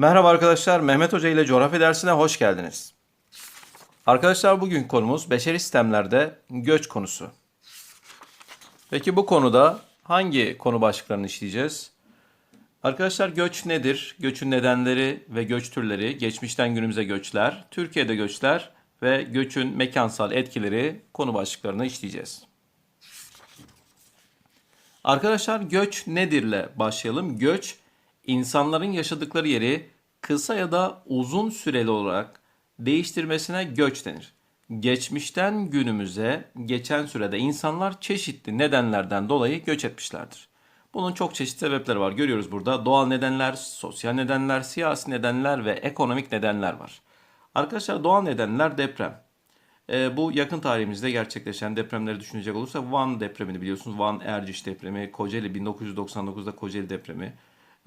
Merhaba arkadaşlar, Mehmet Hoca ile coğrafya dersine hoş geldiniz. Arkadaşlar bugün konumuz beşeri sistemlerde göç konusu. Peki bu konuda hangi konu başlıklarını işleyeceğiz? Arkadaşlar göç nedir? Göçün nedenleri ve göç türleri, geçmişten günümüze göçler, Türkiye'de göçler ve göçün mekansal etkileri konu başlıklarını işleyeceğiz. Arkadaşlar göç nedirle başlayalım. Göç insanların yaşadıkları yeri kısa ya da uzun süreli olarak değiştirmesine göç denir. Geçmişten günümüze geçen sürede insanlar çeşitli nedenlerden dolayı göç etmişlerdir. Bunun çok çeşitli sebepleri var. Görüyoruz burada doğal nedenler, sosyal nedenler, siyasi nedenler ve ekonomik nedenler var. Arkadaşlar doğal nedenler deprem. E, bu yakın tarihimizde gerçekleşen depremleri düşünecek olursak Van depremini biliyorsunuz. Van Erciş depremi, Kocaeli 1999'da Kocaeli depremi.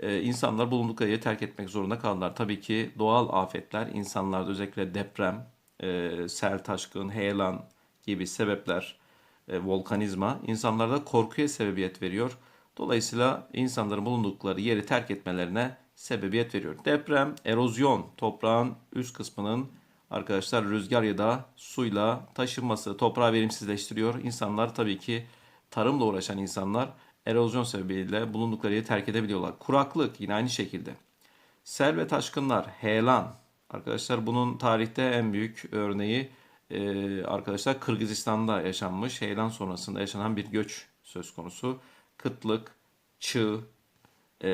E, insanlar bulundukları yeri terk etmek zorunda kaldılar. Tabii ki doğal afetler insanlarda özellikle deprem, e, sel taşkın, heyelan gibi sebepler, e, volkanizma insanlarda korkuya sebebiyet veriyor. Dolayısıyla insanların bulundukları yeri terk etmelerine sebebiyet veriyor. Deprem, erozyon, toprağın üst kısmının arkadaşlar rüzgar ya da suyla taşınması toprağı verimsizleştiriyor. İnsanlar tabii ki tarımla uğraşan insanlar erozyon sebebiyle bulundukları yeri terk edebiliyorlar. Kuraklık yine aynı şekilde. Sel ve taşkınlar, heyelan. Arkadaşlar bunun tarihte en büyük örneği e, arkadaşlar Kırgızistan'da yaşanmış. Heyelan sonrasında yaşanan bir göç söz konusu. Kıtlık, çığ, e,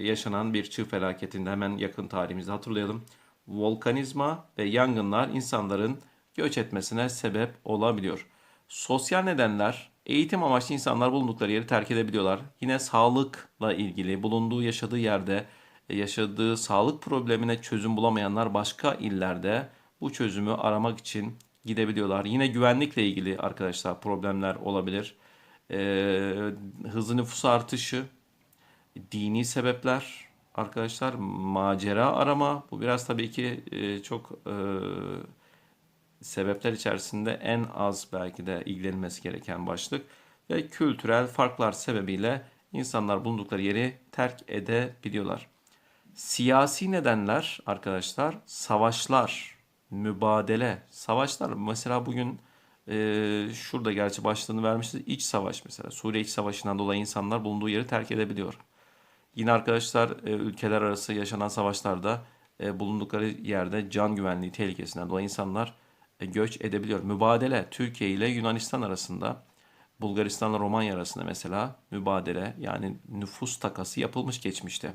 yaşanan bir çığ felaketinde hemen yakın tarihimizde hatırlayalım. Volkanizma ve yangınlar insanların göç etmesine sebep olabiliyor. Sosyal nedenler, eğitim amaçlı insanlar bulundukları yeri terk edebiliyorlar. Yine sağlıkla ilgili bulunduğu yaşadığı yerde e, yaşadığı sağlık problemine çözüm bulamayanlar başka illerde bu çözümü aramak için gidebiliyorlar. Yine güvenlikle ilgili arkadaşlar problemler olabilir. Ee, hızlı nüfus artışı, dini sebepler, arkadaşlar macera arama. Bu biraz tabii ki e, çok e, sebepler içerisinde en az belki de ilgilenilmesi gereken başlık. Ve kültürel farklar sebebiyle insanlar bulundukları yeri terk edebiliyorlar. Siyasi nedenler arkadaşlar savaşlar, mübadele, savaşlar. Mesela bugün e, şurada gerçi başlığını vermişiz. İç savaş mesela. Suriye iç savaşından dolayı insanlar bulunduğu yeri terk edebiliyor. Yine arkadaşlar e, ülkeler arası yaşanan savaşlarda e, bulundukları yerde can güvenliği tehlikesinden dolayı insanlar göç edebiliyor. Mübadele Türkiye ile Yunanistan arasında, Bulgaristan'la Romanya arasında mesela mübadele yani nüfus takası yapılmış geçmişte.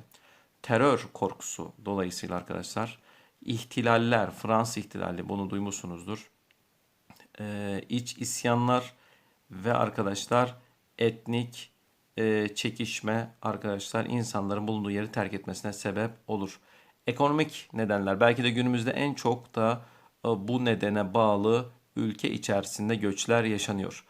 Terör korkusu dolayısıyla arkadaşlar ihtilaller, Fransız ihtilali bunu duymuşsunuzdur. Ee, iç isyanlar ve arkadaşlar etnik e, çekişme arkadaşlar insanların bulunduğu yeri terk etmesine sebep olur. Ekonomik nedenler belki de günümüzde en çok da e, bu nedene bağlı ülke içerisinde göçler yaşanıyor.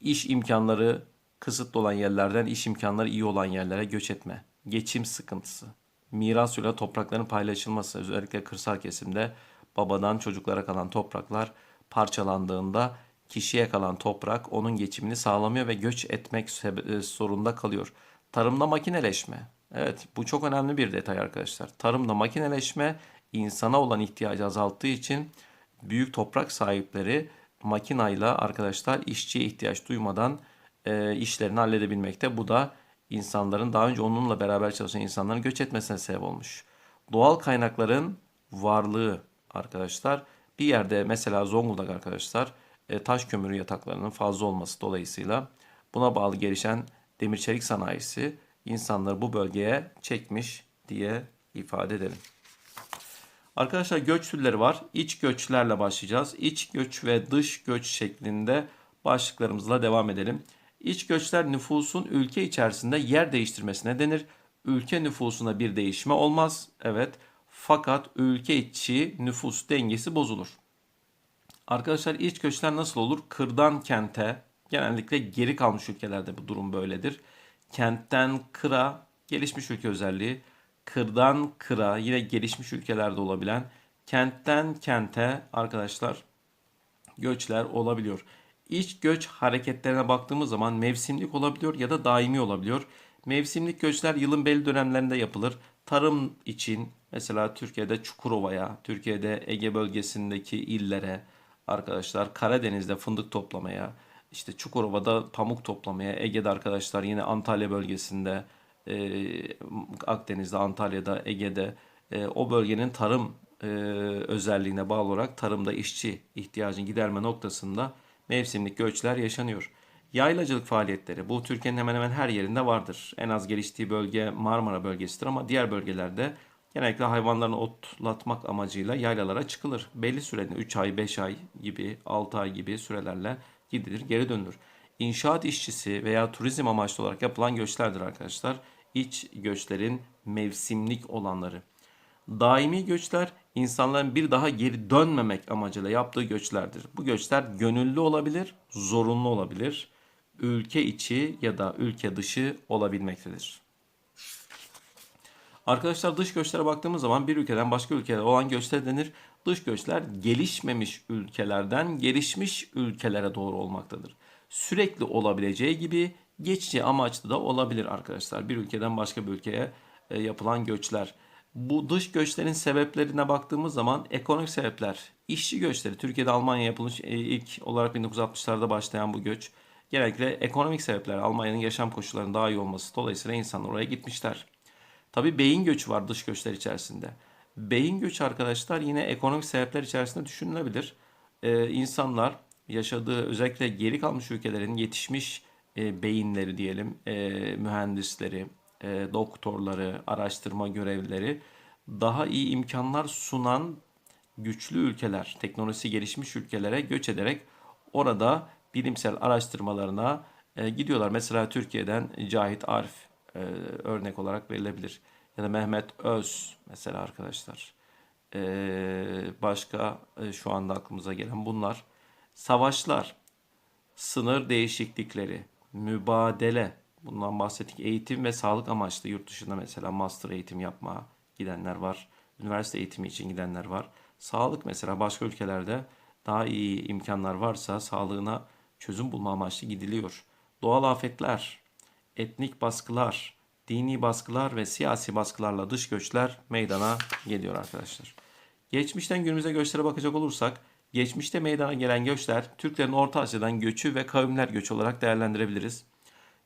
İş imkanları kısıtlı olan yerlerden iş imkanları iyi olan yerlere göç etme. Geçim sıkıntısı. Miras yoluyla toprakların paylaşılması özellikle kırsal kesimde babadan çocuklara kalan topraklar parçalandığında kişiye kalan toprak onun geçimini sağlamıyor ve göç etmek sebe- zorunda kalıyor. Tarımda makineleşme. Evet bu çok önemli bir detay arkadaşlar. Tarımda makineleşme insana olan ihtiyacı azalttığı için büyük toprak sahipleri makinayla arkadaşlar işçiye ihtiyaç duymadan e, işlerini halledebilmekte. Bu da insanların daha önce onunla beraber çalışan insanların göç etmesine sebep olmuş. Doğal kaynakların varlığı arkadaşlar bir yerde mesela Zonguldak arkadaşlar e, taş kömürü yataklarının fazla olması dolayısıyla buna bağlı gelişen demir çelik sanayisi insanları bu bölgeye çekmiş diye ifade edelim. Arkadaşlar göç türleri var. İç göçlerle başlayacağız. İç göç ve dış göç şeklinde başlıklarımızla devam edelim. İç göçler nüfusun ülke içerisinde yer değiştirmesine denir. Ülke nüfusuna bir değişme olmaz. Evet. Fakat ülke içi nüfus dengesi bozulur. Arkadaşlar iç göçler nasıl olur? Kırdan kente, genellikle geri kalmış ülkelerde bu durum böyledir. Kentten kıra, gelişmiş ülke özelliği. Kırdan kıra, yine gelişmiş ülkelerde olabilen. Kentten kente arkadaşlar göçler olabiliyor. İç göç hareketlerine baktığımız zaman mevsimlik olabiliyor ya da daimi olabiliyor. Mevsimlik göçler yılın belli dönemlerinde yapılır. tarım için mesela Türkiye'de Çukurova'ya, Türkiye'de Ege bölgesindeki illere arkadaşlar Karadeniz'de fındık toplamaya, işte Çukurova'da pamuk toplamaya, Ege'de arkadaşlar yine Antalya bölgesinde, Akdeniz'de, Antalya'da, Ege'de e, o bölgenin tarım e, özelliğine bağlı olarak tarımda işçi ihtiyacını giderme noktasında mevsimlik göçler yaşanıyor. Yaylacılık faaliyetleri bu Türkiye'nin hemen hemen her yerinde vardır. En az geliştiği bölge Marmara bölgesidir ama diğer bölgelerde genellikle hayvanlarını otlatmak amacıyla yaylalara çıkılır. Belli sürede 3 ay, 5 ay gibi, 6 ay gibi sürelerle gidilir, geri dönülür. İnşaat işçisi veya turizm amaçlı olarak yapılan göçlerdir arkadaşlar. İç göçlerin mevsimlik olanları. Daimi göçler insanların bir daha geri dönmemek amacıyla yaptığı göçlerdir. Bu göçler gönüllü olabilir, zorunlu olabilir. Ülke içi ya da ülke dışı olabilmektedir. Arkadaşlar dış göçlere baktığımız zaman bir ülkeden başka ülkeye olan göçler denir. Dış göçler gelişmemiş ülkelerden gelişmiş ülkelere doğru olmaktadır. Sürekli olabileceği gibi geçici amaçlı da olabilir arkadaşlar. Bir ülkeden başka bir ülkeye e, yapılan göçler. Bu dış göçlerin sebeplerine baktığımız zaman ekonomik sebepler, işçi göçleri, Türkiye'de Almanya yapılmış e, ilk olarak 1960'larda başlayan bu göç genellikle ekonomik sebepler, Almanya'nın yaşam koşullarının daha iyi olması dolayısıyla insanlar oraya gitmişler. Tabii beyin göçü var dış göçler içerisinde. Beyin göçü arkadaşlar yine ekonomik sebepler içerisinde düşünülebilir. Ee, insanlar yaşadığı özellikle geri kalmış ülkelerin yetişmiş e, beyinleri diyelim, e, mühendisleri, e, doktorları, araştırma görevlileri daha iyi imkanlar sunan güçlü ülkeler, teknolojisi gelişmiş ülkelere göç ederek orada bilimsel araştırmalarına e, gidiyorlar. Mesela Türkiye'den Cahit Arif e, örnek olarak verilebilir. Ya da Mehmet Öz mesela arkadaşlar. E, başka e, şu anda aklımıza gelen bunlar. Savaşlar, sınır değişiklikleri, mübadele, bundan bahsettik. Eğitim ve sağlık amaçlı yurt dışında mesela master eğitim yapmaya gidenler var. Üniversite eğitimi için gidenler var. Sağlık mesela başka ülkelerde daha iyi imkanlar varsa sağlığına çözüm bulma amaçlı gidiliyor. Doğal afetler, etnik baskılar, dini baskılar ve siyasi baskılarla dış göçler meydana geliyor arkadaşlar. Geçmişten günümüze göçlere bakacak olursak, geçmişte meydana gelen göçler Türklerin Orta Asya'dan göçü ve kavimler göçü olarak değerlendirebiliriz.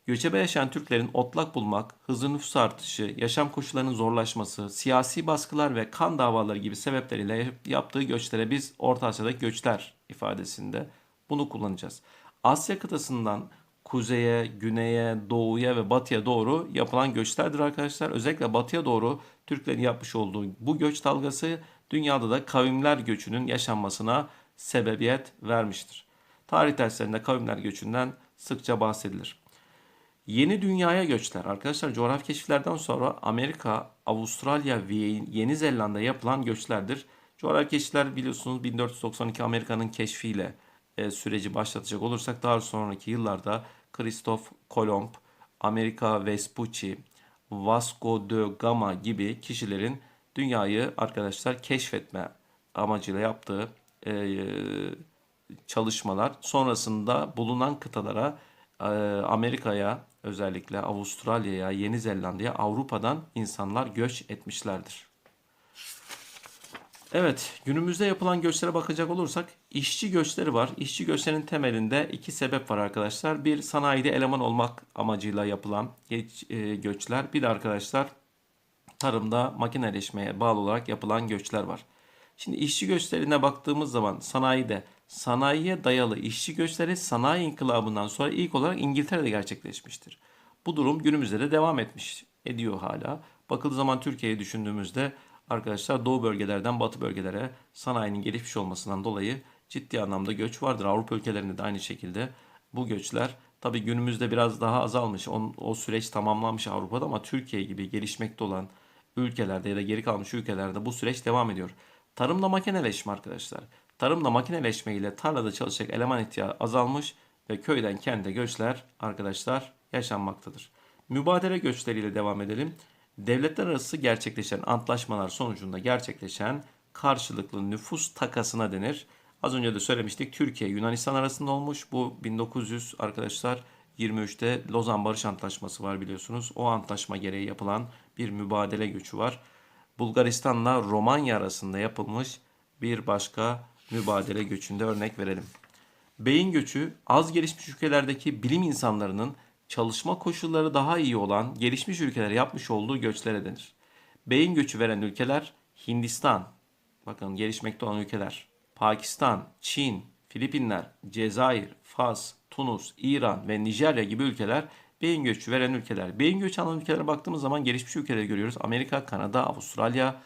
Göçebe yaşayan Türklerin otlak bulmak, hızlı nüfus artışı, yaşam koşullarının zorlaşması, siyasi baskılar ve kan davaları gibi sebepleriyle yaptığı göçlere biz Orta Asya'daki göçler ifadesinde bunu kullanacağız. Asya kıtasından kuzeye, güneye, doğuya ve batıya doğru yapılan göçlerdir arkadaşlar. Özellikle batıya doğru Türklerin yapmış olduğu bu göç dalgası dünyada da kavimler göçünün yaşanmasına sebebiyet vermiştir. Tarih derslerinde kavimler göçünden sıkça bahsedilir. Yeni dünyaya göçler arkadaşlar coğrafi keşiflerden sonra Amerika, Avustralya ve Yeni Zelanda yapılan göçlerdir. Coğrafi keşifler biliyorsunuz 1492 Amerika'nın keşfiyle e, süreci başlatacak olursak daha sonraki yıllarda Christoph Kolomb, Amerika Vespucci, Vasco da Gama gibi kişilerin dünyayı arkadaşlar keşfetme amacıyla yaptığı e, çalışmalar sonrasında bulunan kıtalara e, Amerika'ya özellikle Avustralya'ya, Yeni Zelanda'ya Avrupa'dan insanlar göç etmişlerdir. Evet, günümüzde yapılan göçlere bakacak olursak işçi göçleri var. İşçi göçlerinin temelinde iki sebep var arkadaşlar. Bir sanayide eleman olmak amacıyla yapılan e, göçler. Bir de arkadaşlar tarımda makineleşmeye bağlı olarak yapılan göçler var. Şimdi işçi göçlerine baktığımız zaman sanayide sanayiye dayalı işçi göçleri sanayi inkılabından sonra ilk olarak İngiltere'de gerçekleşmiştir. Bu durum günümüzde de devam etmiş ediyor hala. Bakıldığı zaman Türkiye'yi düşündüğümüzde arkadaşlar doğu bölgelerden batı bölgelere sanayinin gelişmiş olmasından dolayı ciddi anlamda göç vardır. Avrupa ülkelerinde de aynı şekilde bu göçler tabi günümüzde biraz daha azalmış. O, o süreç tamamlanmış Avrupa'da ama Türkiye gibi gelişmekte olan ülkelerde ya da geri kalmış ülkelerde bu süreç devam ediyor. Tarımda makineleşme arkadaşlar. Tarımda makineleşme ile tarlada çalışacak eleman ihtiyacı azalmış ve köyden kente göçler arkadaşlar yaşanmaktadır. Mübadele göçleriyle devam edelim. Devletler arası gerçekleşen antlaşmalar sonucunda gerçekleşen karşılıklı nüfus takasına denir. Az önce de söylemiştik Türkiye Yunanistan arasında olmuş. Bu 1900 arkadaşlar 23'te Lozan Barış Antlaşması var biliyorsunuz. O antlaşma gereği yapılan bir mübadele göçü var. Bulgaristan'la Romanya arasında yapılmış bir başka mübadele göçünde örnek verelim. Beyin göçü az gelişmiş ülkelerdeki bilim insanlarının çalışma koşulları daha iyi olan gelişmiş ülkelere yapmış olduğu göçlere denir. Beyin göçü veren ülkeler Hindistan, bakın gelişmekte olan ülkeler, Pakistan, Çin, Filipinler, Cezayir, Fas, Tunus, İran ve Nijerya gibi ülkeler beyin göçü veren ülkeler. Beyin göçü alan ülkelere baktığımız zaman gelişmiş ülkeleri görüyoruz. Amerika, Kanada, Avustralya,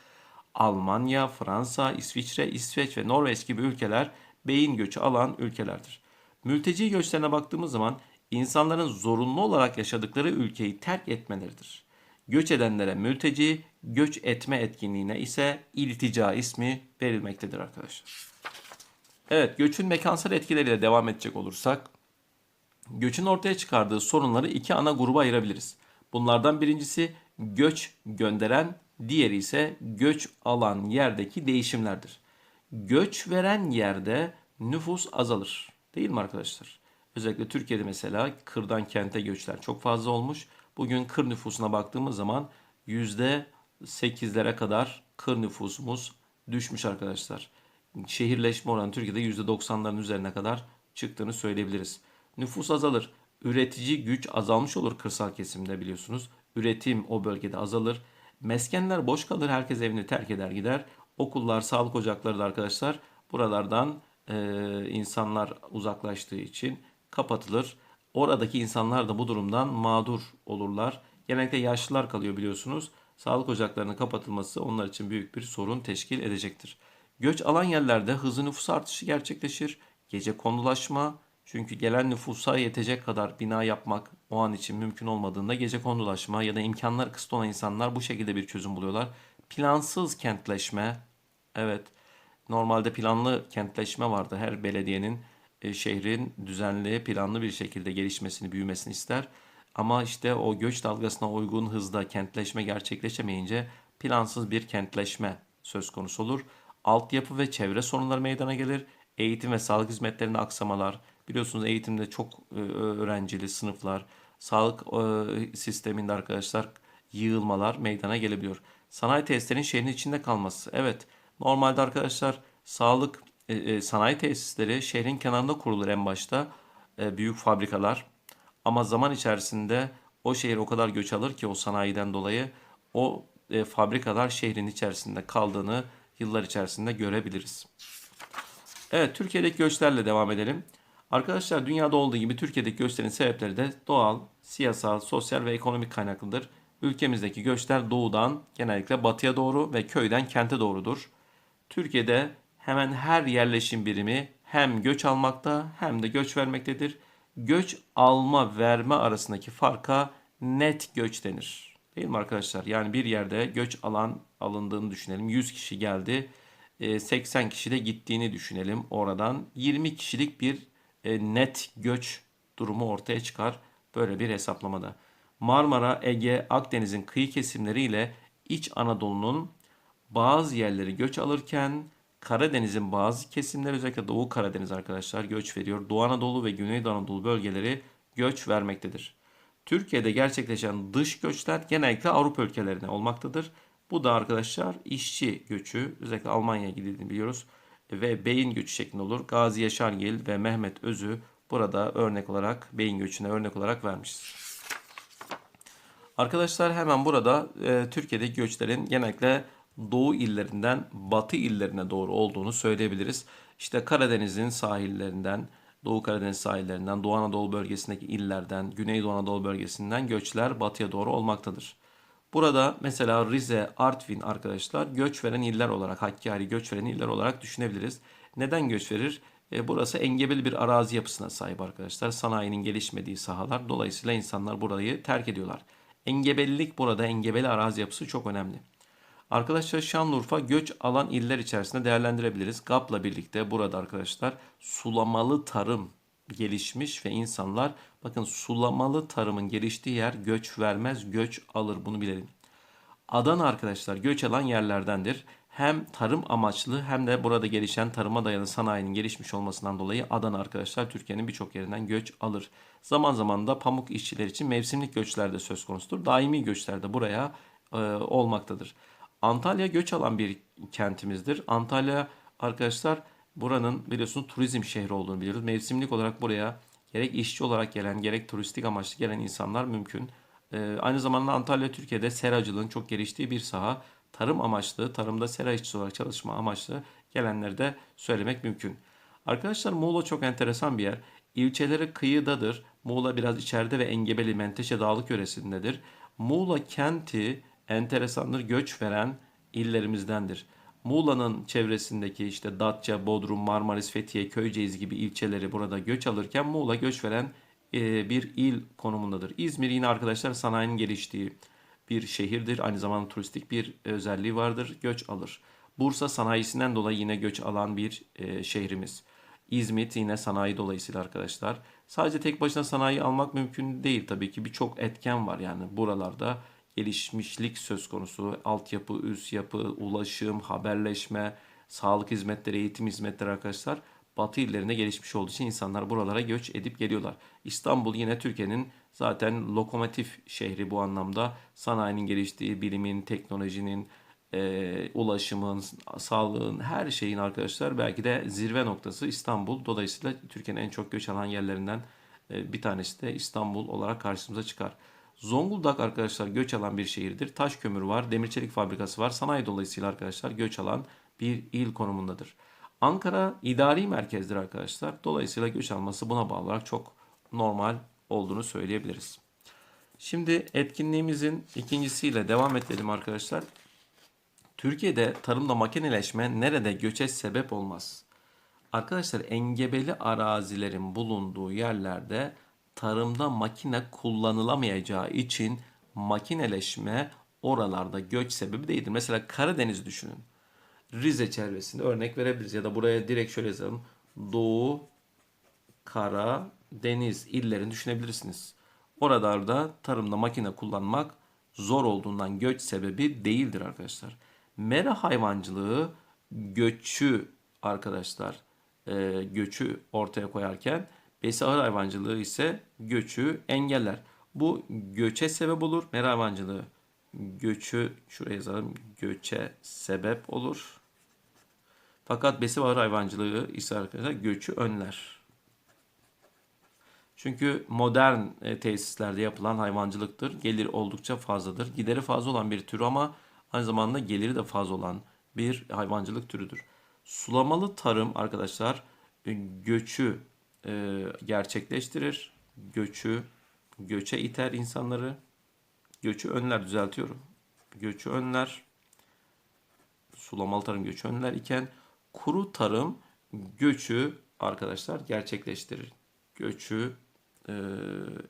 Almanya, Fransa, İsviçre, İsveç ve Norveç gibi ülkeler beyin göçü alan ülkelerdir. Mülteci göçlerine baktığımız zaman insanların zorunlu olarak yaşadıkları ülkeyi terk etmeleridir. Göç edenlere mülteci, göç etme etkinliğine ise iltica ismi verilmektedir arkadaşlar. Evet, göçün mekansal etkileriyle devam edecek olursak, göçün ortaya çıkardığı sorunları iki ana gruba ayırabiliriz. Bunlardan birincisi göç gönderen, diğeri ise göç alan yerdeki değişimlerdir. Göç veren yerde nüfus azalır. Değil mi arkadaşlar? Özellikle Türkiye'de mesela kırdan kente göçler çok fazla olmuş. Bugün kır nüfusuna baktığımız zaman %8'lere kadar kır nüfusumuz düşmüş arkadaşlar. Şehirleşme oranı Türkiye'de %90'ların üzerine kadar çıktığını söyleyebiliriz. Nüfus azalır. Üretici güç azalmış olur kırsal kesimde biliyorsunuz. Üretim o bölgede azalır. Meskenler boş kalır. Herkes evini terk eder gider. Okullar, sağlık ocakları da arkadaşlar buralardan e, insanlar uzaklaştığı için kapatılır. Oradaki insanlar da bu durumdan mağdur olurlar. Genellikle yaşlılar kalıyor biliyorsunuz. Sağlık ocaklarının kapatılması onlar için büyük bir sorun teşkil edecektir. Göç alan yerlerde hızlı nüfus artışı gerçekleşir. Gece konulaşma çünkü gelen nüfusa yetecek kadar bina yapmak o an için mümkün olmadığında gece konulaşma ya da imkanlar kısıtlı olan insanlar bu şekilde bir çözüm buluyorlar. Plansız kentleşme evet normalde planlı kentleşme vardı. Her belediyenin e, şehrin düzenli, planlı bir şekilde gelişmesini, büyümesini ister. Ama işte o göç dalgasına uygun hızda kentleşme gerçekleşemeyince plansız bir kentleşme söz konusu olur. Altyapı ve çevre sorunları meydana gelir. Eğitim ve sağlık hizmetlerinde aksamalar. Biliyorsunuz eğitimde çok e, öğrencili sınıflar, sağlık e, sisteminde arkadaşlar yığılmalar meydana gelebiliyor. Sanayi tesislerinin şehrin içinde kalması. Evet, normalde arkadaşlar sağlık e, sanayi tesisleri şehrin kenarında kurulur en başta. Büyük fabrikalar. Ama zaman içerisinde o şehir o kadar göç alır ki o sanayiden dolayı o fabrikalar şehrin içerisinde kaldığını yıllar içerisinde görebiliriz. Evet, Türkiye'deki göçlerle devam edelim. Arkadaşlar dünyada olduğu gibi Türkiye'deki göçlerin sebepleri de doğal, siyasal, sosyal ve ekonomik kaynaklıdır. Ülkemizdeki göçler doğudan genellikle batıya doğru ve köyden kente doğrudur. Türkiye'de hemen her yerleşim birimi hem göç almakta hem de göç vermektedir. Göç alma verme arasındaki farka net göç denir. Değil mi arkadaşlar? Yani bir yerde göç alan alındığını düşünelim. 100 kişi geldi. 80 e, kişi de gittiğini düşünelim oradan. 20 kişilik bir e, net göç durumu ortaya çıkar böyle bir hesaplamada. Marmara, Ege, Akdeniz'in kıyı kesimleri ile İç Anadolu'nun bazı yerleri göç alırken Karadeniz'in bazı kesimleri özellikle Doğu Karadeniz arkadaşlar göç veriyor. Doğu Anadolu ve Güneydoğu Anadolu bölgeleri göç vermektedir. Türkiye'de gerçekleşen dış göçler genellikle Avrupa ülkelerine olmaktadır. Bu da arkadaşlar işçi göçü özellikle Almanya'ya gidildiğini biliyoruz ve beyin göçü şeklinde olur. Gazi Yaşargil ve Mehmet Özü burada örnek olarak beyin göçüne örnek olarak vermişiz. Arkadaşlar hemen burada e, Türkiye'deki göçlerin genellikle doğu illerinden batı illerine doğru olduğunu söyleyebiliriz. İşte Karadeniz'in sahillerinden, Doğu Karadeniz sahillerinden, Doğu Anadolu bölgesindeki illerden, Güneydoğu Anadolu bölgesinden göçler batıya doğru olmaktadır. Burada mesela Rize, Artvin arkadaşlar göç veren iller olarak, Hakkari göç veren iller olarak düşünebiliriz. Neden göç verir? E, burası engebeli bir arazi yapısına sahip arkadaşlar. Sanayinin gelişmediği sahalar. Dolayısıyla insanlar burayı terk ediyorlar. Engebelilik burada, engebeli arazi yapısı çok önemli. Arkadaşlar Şanlıurfa göç alan iller içerisinde değerlendirebiliriz. GAP'la birlikte burada arkadaşlar sulamalı tarım gelişmiş ve insanlar bakın sulamalı tarımın geliştiği yer göç vermez göç alır bunu bilelim. Adana arkadaşlar göç alan yerlerdendir. hem tarım amaçlı hem de burada gelişen tarıma dayalı sanayinin gelişmiş olmasından dolayı Adana arkadaşlar Türkiye'nin birçok yerinden göç alır. Zaman zaman da pamuk işçiler için mevsimlik göçler de söz konusudur. Daimi göçler de buraya e, olmaktadır. Antalya göç alan bir kentimizdir. Antalya arkadaşlar buranın biliyorsunuz turizm şehri olduğunu biliyoruz. Mevsimlik olarak buraya gerek işçi olarak gelen gerek turistik amaçlı gelen insanlar mümkün. Ee, aynı zamanda Antalya Türkiye'de seracılığın çok geliştiği bir saha. Tarım amaçlı, tarımda sera işçisi olarak çalışma amaçlı gelenleri de söylemek mümkün. Arkadaşlar Muğla çok enteresan bir yer. İlçeleri kıyıdadır. Muğla biraz içeride ve Engebeli Menteşe Dağlık yöresindedir. Muğla kenti enteresandır göç veren illerimizdendir. Muğla'nın çevresindeki işte Datça, Bodrum, Marmaris, Fethiye, Köyceğiz gibi ilçeleri burada göç alırken Muğla göç veren e, bir il konumundadır. İzmir yine arkadaşlar sanayinin geliştiği bir şehirdir. Aynı zamanda turistik bir özelliği vardır. Göç alır. Bursa sanayisinden dolayı yine göç alan bir e, şehrimiz. İzmit yine sanayi dolayısıyla arkadaşlar. Sadece tek başına sanayi almak mümkün değil tabii ki birçok etken var yani buralarda gelişmişlik söz konusu. Altyapı, üst yapı, ulaşım, haberleşme, sağlık hizmetleri, eğitim hizmetleri arkadaşlar batı illerinde gelişmiş olduğu için insanlar buralara göç edip geliyorlar. İstanbul yine Türkiye'nin zaten lokomotif şehri bu anlamda. Sanayinin geliştiği, bilimin, teknolojinin, e, ulaşımın, sağlığın, her şeyin arkadaşlar belki de zirve noktası İstanbul. Dolayısıyla Türkiye'nin en çok göç alan yerlerinden e, bir tanesi de İstanbul olarak karşımıza çıkar. Zonguldak arkadaşlar göç alan bir şehirdir. Taş kömür var, demir çelik fabrikası var. Sanayi dolayısıyla arkadaşlar göç alan bir il konumundadır. Ankara idari merkezdir arkadaşlar. Dolayısıyla göç alması buna bağlı olarak çok normal olduğunu söyleyebiliriz. Şimdi etkinliğimizin ikincisiyle devam edelim arkadaşlar. Türkiye'de tarımda makineleşme nerede göçe sebep olmaz? Arkadaşlar engebeli arazilerin bulunduğu yerlerde tarımda makine kullanılamayacağı için makineleşme oralarda göç sebebi değildir. Mesela Karadeniz düşünün. Rize çevresinde örnek verebiliriz ya da buraya direkt şöyle yazalım. Doğu, Kara, Deniz illerini düşünebilirsiniz. Oralarda tarımda makine kullanmak zor olduğundan göç sebebi değildir arkadaşlar. Mera hayvancılığı göçü arkadaşlar e, göçü ortaya koyarken besi hayvancılığı ise göçü engeller. Bu göçe sebep olur. Mera hayvancılığı göçü şuraya yazalım göçe sebep olur. Fakat besi hayvancılığı ise arkadaşlar göçü önler. Çünkü modern e, tesislerde yapılan hayvancılıktır. Gelir oldukça fazladır. Gideri fazla olan bir tür ama aynı zamanda geliri de fazla olan bir hayvancılık türüdür. Sulamalı tarım arkadaşlar e, göçü e, gerçekleştirir. Göçü göçe iter insanları. Göçü önler düzeltiyorum. Göçü önler. Sulamalı tarım göçü önler iken kuru tarım göçü arkadaşlar gerçekleştirir. Göçü e,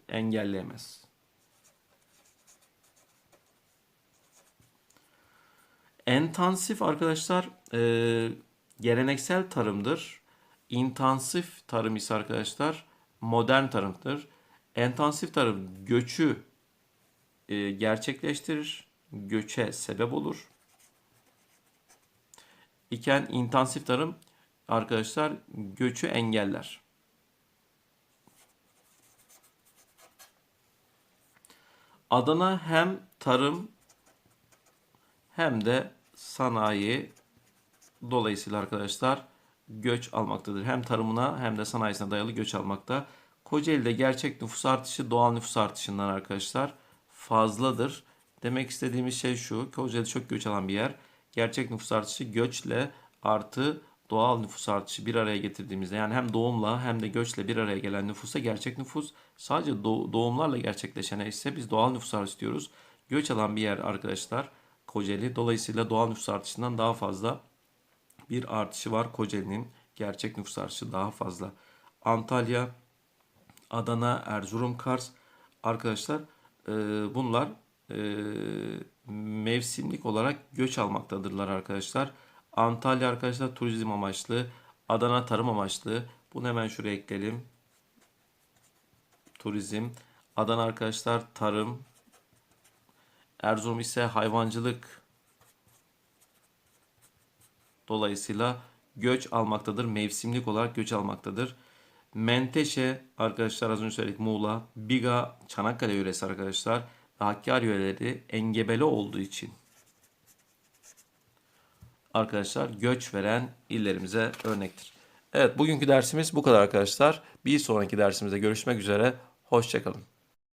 engelleyemez. Entansif arkadaşlar e, geleneksel tarımdır. İntansif tarım ise arkadaşlar modern tarımdır. Entansif tarım göçü e, gerçekleştirir. Göçe sebep olur. İken intensif tarım arkadaşlar göçü engeller. Adana hem tarım hem de sanayi dolayısıyla arkadaşlar göç almaktadır. Hem tarımına hem de sanayisine dayalı göç almakta. Kocaeli'de gerçek nüfus artışı doğal nüfus artışından arkadaşlar fazladır. Demek istediğimiz şey şu. Kocaeli çok göç alan bir yer. Gerçek nüfus artışı göçle artı doğal nüfus artışı bir araya getirdiğimizde yani hem doğumla hem de göçle bir araya gelen nüfusa gerçek nüfus sadece doğumlarla gerçekleşen ise biz doğal nüfus artışı diyoruz. Göç alan bir yer arkadaşlar Kocaeli. Dolayısıyla doğal nüfus artışından daha fazla bir artışı var. Kocaeli'nin gerçek nüfus artışı daha fazla. Antalya, Adana, Erzurum, Kars arkadaşlar e, bunlar e, mevsimlik olarak göç almaktadırlar arkadaşlar. Antalya arkadaşlar turizm amaçlı, Adana tarım amaçlı. Bunu hemen şuraya ekleyelim. Turizm. Adana arkadaşlar tarım. Erzurum ise hayvancılık Dolayısıyla göç almaktadır. Mevsimlik olarak göç almaktadır. Menteşe arkadaşlar az önce söyledik Muğla, Biga, Çanakkale yöresi arkadaşlar ve Hakkari yöreleri engebeli olduğu için arkadaşlar göç veren illerimize örnektir. Evet bugünkü dersimiz bu kadar arkadaşlar. Bir sonraki dersimizde görüşmek üzere. Hoşçakalın.